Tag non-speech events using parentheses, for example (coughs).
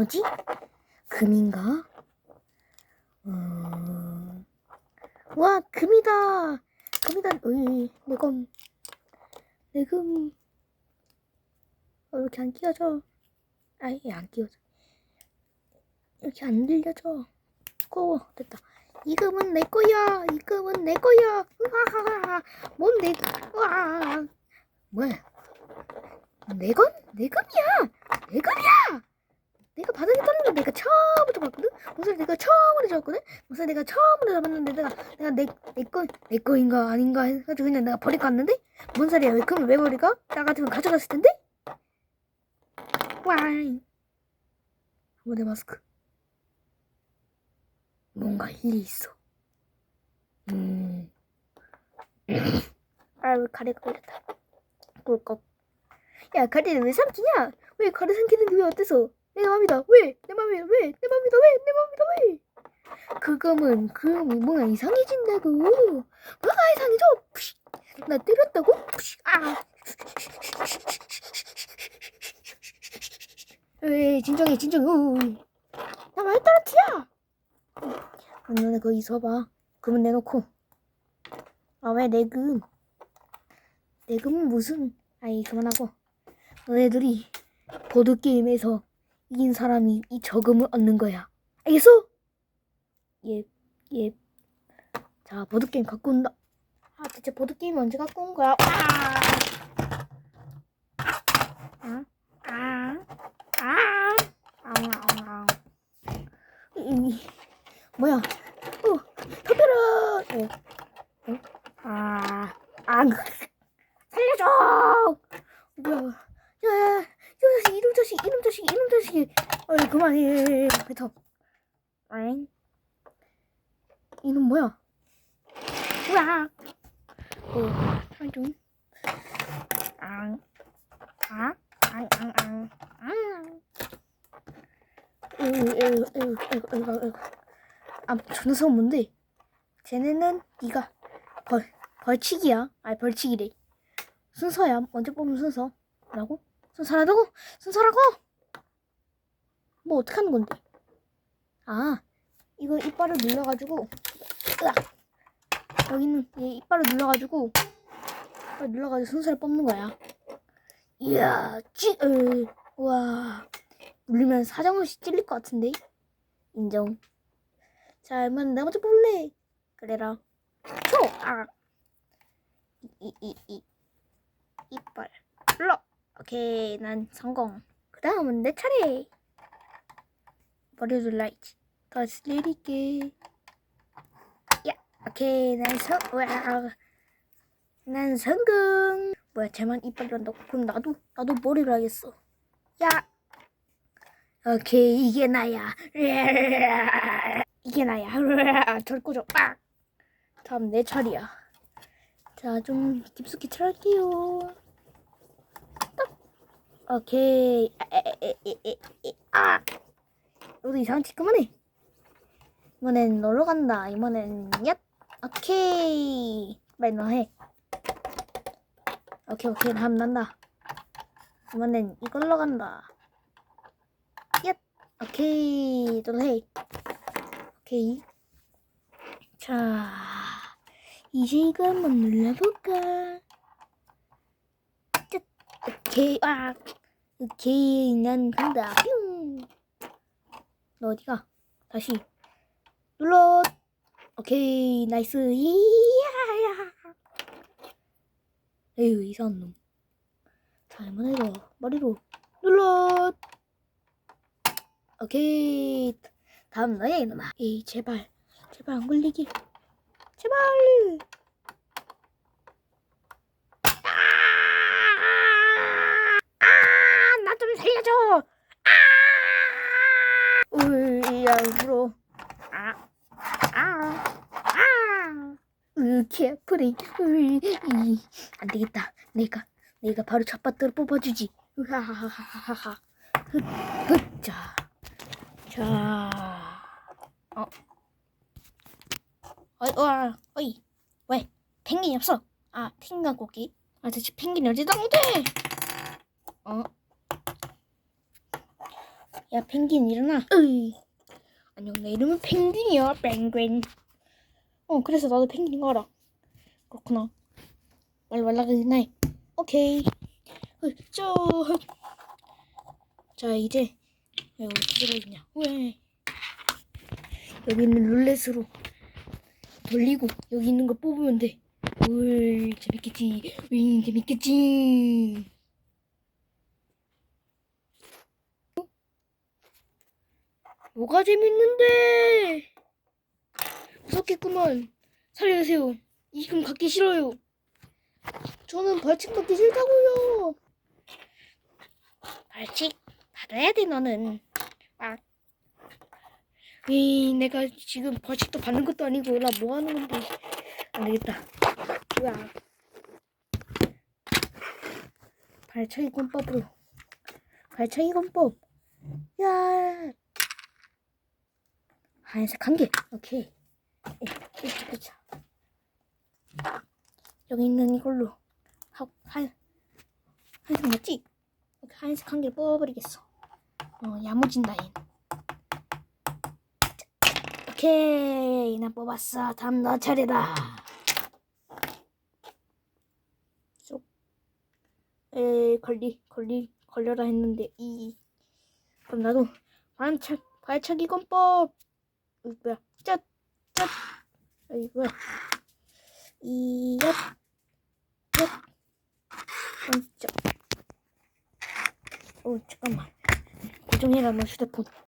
뭐지? 금인가? 어... 와, 금이다! 금이다! 으이, 내 금. 내 금. 어, 이렇게 안 끼워져. 아이, 안 끼워져. 이렇게 안 들려져. 꼬워. 됐다. 이 금은 내 거야! 이 금은 내 거야! 으하하하! 뭔 내, 으아! 뭐야? 내 건? 내 금이야! 내 금이야! 내가 바닥에 떨는 거 내가 처음부터 봤거든? 무슨 내가 처음으로 잡았거든? 무슨 내가 처음으로 잡았는데 내가 내가 내 내 거 내 거인가 아닌가 해가지고 그냥 내가 버리고 왔는데 뭔 소리야 왜 그럼 왜 버릴까? 나 같으면 가져갔을 텐데? 와이 뭐내 마스크 뭔가 일리 있어 음 (coughs) 아 왜 가래가 걸렸다 꿀꺽 야 가래를 왜 삼키냐? 왜 가래 삼키는데 왜 어때서? 내 맘이다. 왜? 내 맘이 왜? 내 맘이다. 왜? 내 맘이다. 왜? 그거면 그음이 뭔가 이상해진다고. 뭐가 이상해져? 나 때렸다고? 푸시. 아. 왜 진정해 진정해. 나말 떨어뜨려. 그럼 너네 거기 있어봐. 금은 내놓고. 아 왜 내 금? 내 금은 무슨? 아이 그만하고. 너네들이 보드 게임에서 이긴 사람이 이 저금을 얻는 거야. 알겠어? 예, 예. 자, 보드게임 갖고 온다. 아, 대체 보드게임 언제 갖고 온 거야? 아! 아, 아, 아, 뭐야? 어, 터뜨려! 어, 어? 아, 아, (laughs) 살려줘! 뭐야? 야, 자식, 이놈 자식, 이놈 자식, 이놈 자식이. 어이, 그만해. 뱉어. 엥? 이놈 뭐야? 우와! 어, 좀. 앙. 아? 앙, 앙, 앙. 앙. 에휴, 에휴, 에휴, 에휴, 에휴, 에휴. 아, 저 녀석은 뭔데? 쟤네는 네가 벌, 벌칙이야. 아니, 벌칙이래. 순서야. 먼저 뽑는 순서. 라고? 순서라고? 순서라고? 뭐 어떻게 하는 건데? 아, 이거 이빨을 눌러가지고, 으악! 여기는 얘 이빨을 눌러가지고, 이빨을 눌러가지고 순서를 뽑는 거야. 이야, 찌, 으, 와, 눌리면 사정없이 찔릴 것 같은데? 인정. 자, 그러면 내가 먼저 뽑을래. 그래라. 초! 아! 이, 이, 이, 이빨. 오케이, 난 성공. 그 다음은 내 차례. 머리를 라이트. 다시 내릴게. 야, 오케이, 난 성, 와, 난 성공. 뭐야, 쟤만 이빨이 한다고? 그럼 나도, 나도 머리를 하겠어. 야, 오케이, 이게 나야. 이게 나야. 절 꺼져. 아! 다음 내 차례야. 자, 좀 깊숙이 찰게요. 오케이. 아, 에, 아. 너도 이상한 짓 그만해. 이번엔 놀러 간다. 이번엔 얏. 오케이. 빨리 너 해. 오케이 오케이 다음 난다. 이번엔 이걸로 간다. 얏. 오케이. 너 해. 오케이. 자. 이제 이거 한번 눌러볼까? 얏. 오케이. 아. 오케이, 난 간다. 뿅. 너 어디가? 다시 눌러. 오케이, 나이스. 이야야. 에휴, 이상한 놈. 자, 이번에도 머리로 눌러. 오케이. 다음 너야 이놈아. 에이, 제발, 제발 안 걸리길. 제발. 나 좀 살려줘. 아! 으이, 야, 울어. 아, 아, 아. 으, 개 아프네. 으이, 이. 안 되겠다. 내가 내가 바로 잡바트로 뽑아주지. 으하하하하하. 자, 자, 어, 어이, 와, 어이, 왜 펭귄이 없어? 아, 탱가 고기. 아, 대체 펭귄이 어디다 못해? 어, 야, 펭귄 일어나. 으이. 안녕, 내 이름은 펭귄이야, 펭귄. 어, 그래서 나도 펭귄인 거 알아. 그렇구나. 말 말라그네. 오케이. 저. 자 이제 여기 어떻게 있냐? 왜? 여기 있는 룰렛으로 돌리고 여기 있는 거 뽑으면 돼. 울 재밌겠지. 윙 재밌겠지. 뭐가 재밌는데? 무섭겠구만. 살려주세요. 이금 갖기 싫어요. 저는 벌칙 받기 싫다고요. 벌칙 받아야 돼 너는. 아. 이 내가 지금 벌칙도 받는 것도 아니고 나 뭐 하는 건데 안 되겠다. 뭐야? 발차기 권법으로 발차기 권법. 야. 하얀색 한 개. 오케이. 예, 그쵸, 그쵸. 여기 있는 이걸로 하, 한, 한색 맞지? 이렇게 하얀색 한 개를 뽑아버리겠어. 어, 야무진다, 얘. 오케이, 나 뽑았어. 다음 너 차례다. 쏙. 에, 걸리, 걸리, 걸려라 했는데, 이. 그럼 나도 발차, 발차기 권법. 어, 뭐야, 짠, 짠. 어이, 뭐야. 이, 엽, 어, 잠깐만. 고정해라, 너 휴대폰.